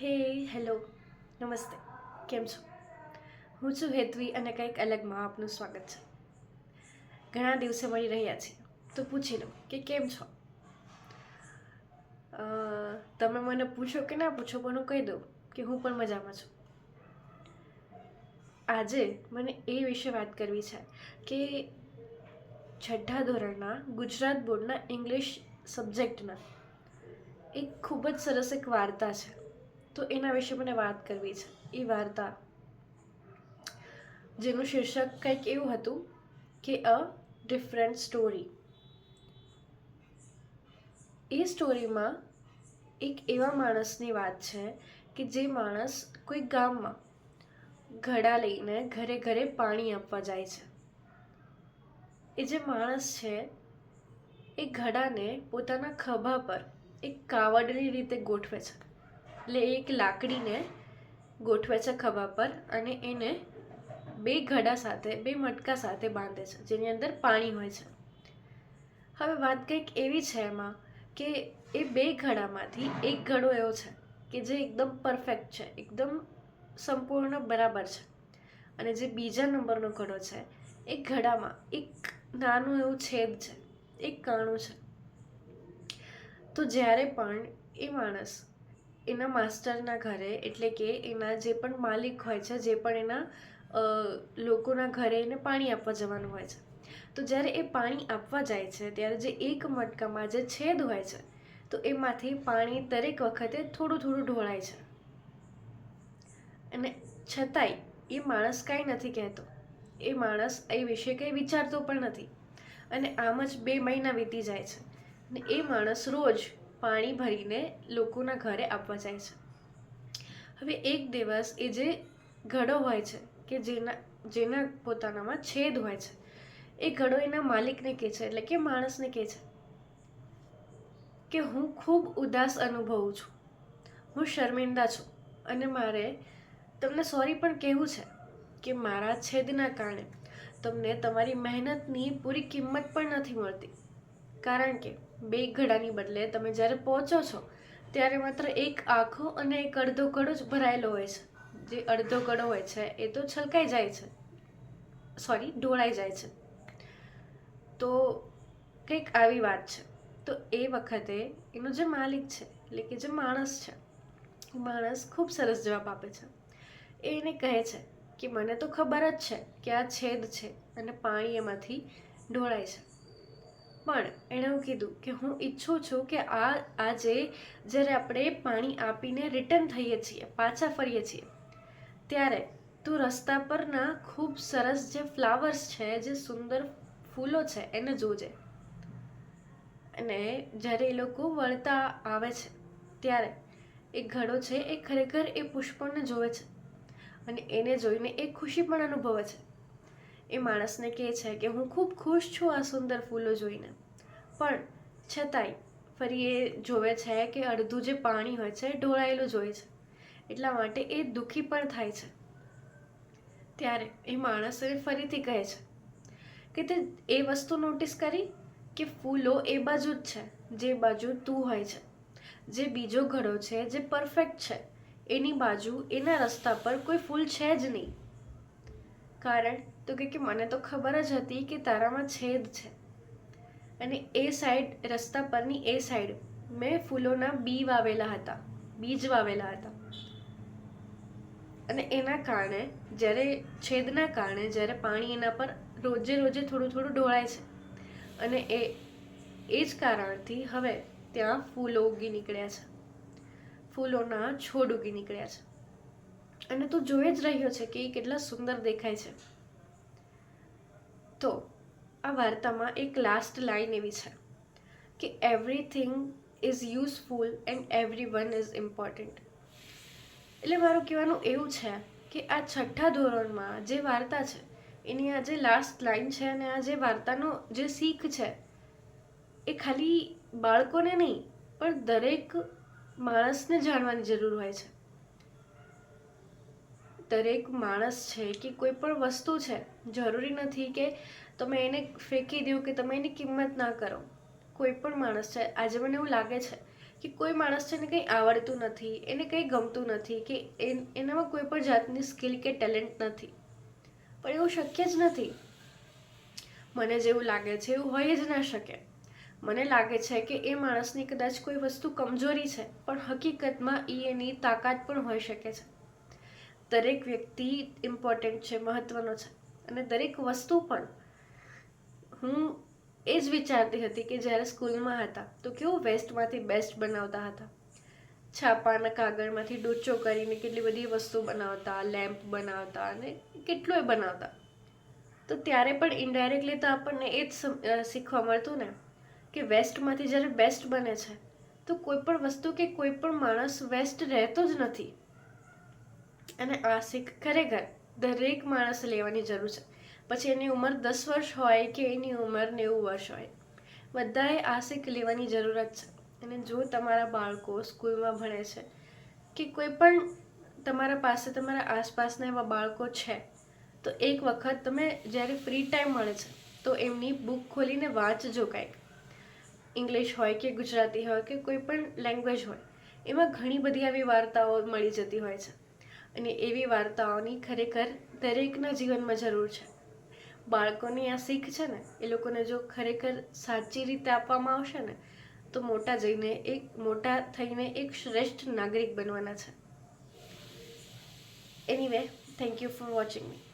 હે, હેલો. નમસ્તે. કેમ છો? હું છું હેતવી અને કંઈક અલગમાં આપનું સ્વાગત છે. ઘણા દિવસે મળી રહ્યા છીએ તો પૂછી લો કે કેમ છો? તમે મને પૂછો કે ના પૂછો, પણ હું કહી દઉં કે હું પણ મજામાં છું. આજે મને એ વિશે વાત કરવી છે કે છઠ્ઠા ધોરણના ગુજરાત બોર્ડના ઇંગ્લિશ સબ્જેક્ટના એક ખૂબ જ સરસ એક વાર્તા છે. તો એના વિશે મને વાત કરવી છે, એ વાર્તા. જેનું શીર્ષક કંઈક એવું હતું કે અ ડિફરન્ટ સ્ટોરી એ સ્ટોરીમાં એક એવા માણસની વાત છે કે જે માણસ કોઈ ગામમાં ઘડા લઈને ઘરે ઘરે પાણી આપવા જાય છે. એ જે માણસ છે, એ ઘડાને પોતાના ખભા પર એક કાવડની રીતે ગોઠવે છે. એટલે એક લાકડીને ગોઠવે છે ખભા પર અને એને બે ઘડા સાથે, બે મટકા સાથે બાંધે છે, જેની અંદર પાણી હોય છે. હવે વાત કંઈક એવી છે એમાં કે એ બે ઘડામાંથી એક ઘડો એવો છે કે જે એકદમ પરફેક્ટ છે, એકદમ સંપૂર્ણ બરાબર છે. અને જે બીજા નંબરનો ઘડો છે, એ ઘડામાં એક નાનું એવું છેદ છે, એક કાણું છે. તો જ્યારે પણ એ માણસ એના માસ્ટરના ઘરે, એટલે કે એના જે પણ માલિક હોય છે, જે પણ એના લોકોના ઘરે એને પાણી આપવા જવાનું હોય છે. તો જ્યારે એ પાણી આપવા જાય છે, ત્યારે જે એક મટકામાં જે છેદ હોય છે, તો એમાંથી પાણી દરેક વખતે થોડું થોડું ઢોળાય છે. અને છતાંય એ માણસ કાંઈ નથી કહેતો. એ માણસ એ વિશે કંઈ વિચારતો પણ નથી. અને આમ જ બે મહિના વીતી જાય છે. ને એ માણસ રોજ પાણી ભરીને લોકોના ઘરે આપવા જાય છે. હવે એક દિવસ એ જે ઘડો હોય છે કે જેના જેના પોતાનામાં છેદ હોય છે, એ ઘડો એના માલિકને કહે છે એટલે કે માણસને કહે છે કે હું ખૂબ ઉદાસ અનુભવું છું. હું શર્મિંદા છું અને મારે તમને સોરી પણ કહેવું છે કે મારા છેદના કારણે તમને તમારી મહેનતની પૂરી કિંમત પણ નથી મળતી. કારણ કે બે ઘડાની બદલે તમે જ્યારે પહોંચો છો, ત્યારે માત્ર એક આખો અને એક અડધો કડો જ ભરાયેલો હોય છે. જે અડધો કડો હોય છે, એ તો છલકાઈ જાય છે. સોરી ઢોળાઈ જાય છે. તો કંઈક આવી વાત છે. તો એ વખતે એનો જે માલિક છે, એટલે કે જે માણસ છે માણસ ખૂબ સરસ જવાબ આપે છે. એ એને કહે છે કે, મને તો ખબર જ છે કે આ છેદ છે અને પાણી એમાંથી ઢોળાય છે. પણ એણે એવું કીધું કે હું ઈચ્છું છું કે આ, આજે જ્યારે આપણે પાણી આપીને રિટર્ન થઈએ છીએ, પાછા ફરીએ છીએ, ત્યારે તું રસ્તા પરના ખૂબ સરસ જે ફ્લાવર્સ છે, જે સુંદર ફૂલો છે, એને જોજે. અને જ્યારે એ લોકો વળતા આવે છે, ત્યારે એ ઘડો છે એ ખરેખર એ પુષ્પને જોવે છે અને એને જોઈને એ ખુશી પણ અનુભવે છે. એ માણસને કહે છે કે હું ખૂબ ખુશ છું આ સુંદર ફૂલો જોઈને. પણ છતાંય ફરી એ જોવે છે કે અડધું જે પાણી હોય છે ઢોળાયેલું જ છે. એટલા માટે એ દુઃખી પણ થાય છે. ત્યારે એ માણસને ફરીથી કહે છે કે તે એ વસ્તુ નોટિસ કરી કે ફૂલો એ બાજુ જ છે, જે બાજુ તું હોય છે. જે બીજો ઘડો છે, જે પરફેક્ટ છે, એની બાજુ, એના રસ્તા પર કોઈ ફૂલ છે જ નહીં. કારણ તો કે મને તો ખબર જ હતી કે તારામાં છેદ છે. અને એ સાઈડ રસ્તા પરની એ સાઈડ મેં ફૂલોના બી વાવેલા હતા, બીજ વાવેલા હતા. અને એના કારણે, જ્યારે છેદના કારણે, જ્યારે પાણી એના પર રોજે રોજે થોડું થોડું ઢોળાય છે. અને એ એ જ કારણથી હવે ત્યાં ફૂલો ઉગી નીકળ્યા છે. ફૂલોના છોડ ઉગી નીકળ્યા છે. અને તું જોઈ જ રહ્યો છે કે એ કેટલા સુંદર દેખાય છે. તો આ વાર્તામાં એક લાસ્ટ લાઈન એવી છે કે everything is useful and every one is important એટલે મારું કહેવાનું એવું છે કે આ છઠ્ઠા ધોરણમાં જે વાર્તા છે, એની આ જે લાસ્ટ લાઈન છે અને આ જે વાર્તાનો જે શીખ છે, એ ખાલી બાળકોને નહીં, પણ દરેક માણસને જાણવાની જરૂર હોય છે. દરેક માણસ છે કે કોઈ પણ વસ્તુ છે, જરૂરી નથી કે તમે એને ફેંકી દો કે તમે એની કિંમત ના કરો. કોઈ પણ માણસ છે, આજે મને એવું લાગે છે કે કોઈ માણસ છે ને કંઈ આવડતું નથી, એને કંઈ ગમતું નથી કે એન- એનામાં કોઈ પણ જાતની સ્કિલ કે ટેલેન્ટ નથી. પણ એવું શક્ય જ નથી. મને જેવું લાગે છે, એવું હોય જ ના શકે. મને લાગે છે કે એ માણસની કદાચ કોઈ વસ્તુ કમજોરી છે, પણ હકીકતમાં એ એની તાકાત પણ હોઈ શકે છે. દરેક વ્યક્તિ ઇમ્પોર્ટન્ટ છે, મહત્વનો છે. અને દરેક વસ્તુ પણ હું એ જ વિચારતી હતી કે જ્યારે સ્કૂલમાં હતા તો કેવું વેસ્ટમાંથી બેસ્ટ બનાવતા હતા. છાપાના કાગળમાંથી ડોચો કરીને કેટલી બધી વસ્તુ બનાવતા લેમ્પ બનાવતા અને કેટલું એ બનાવતા. તો ત્યારે પણ ઇન્ડાયરેક્ટલી તો આપણને એ જ શીખવા મળતું ને કે વેસ્ટમાંથી જ્યારે બેસ્ટ બને છે, તો કોઈ પણ વસ્તુ કે કોઈ પણ માણસ વેસ્ટ રહેતો જ નથી. અને આ ખરેખર દરેક માણસે લેવાની જરૂર છે. પછી એની ઉંમર દસ વર્ષ હોય કે એની ઉંમર નેવું વર્ષ હોય, બધાએ આ લેવાની જરૂરત છે. અને જો તમારા બાળકો સ્કૂલમાં ભણે છે કે કોઈ પણ તમારા પાસે તમારા આસપાસના એવા બાળકો છે, તો એક વખત તમે જ્યારે ફ્રી ટાઈમ મળે છે, તો એમની બુક ખોલીને વાંચજો કાંઈક. ઇંગ્લિશ હોય કે ગુજરાતી હોય કે કોઈ પણ લેંગ્વેજ હોય, એમાં ઘણી બધી આવી વાર્તાઓ મળી જતી હોય છે. અને એવી વાર્તાઓની ખરેખર દરેકના જીવનમાં જરૂર છે. બાળકોની આ શીખ છે ને, એ લોકોને જો ખરેખર સાચી રીતે આપવામાં આવશે ને, તો મોટા જઈને એક, મોટા થઈને એક શ્રેષ્ઠ નાગરિક બનવાના છે. Anyway thank you for watching me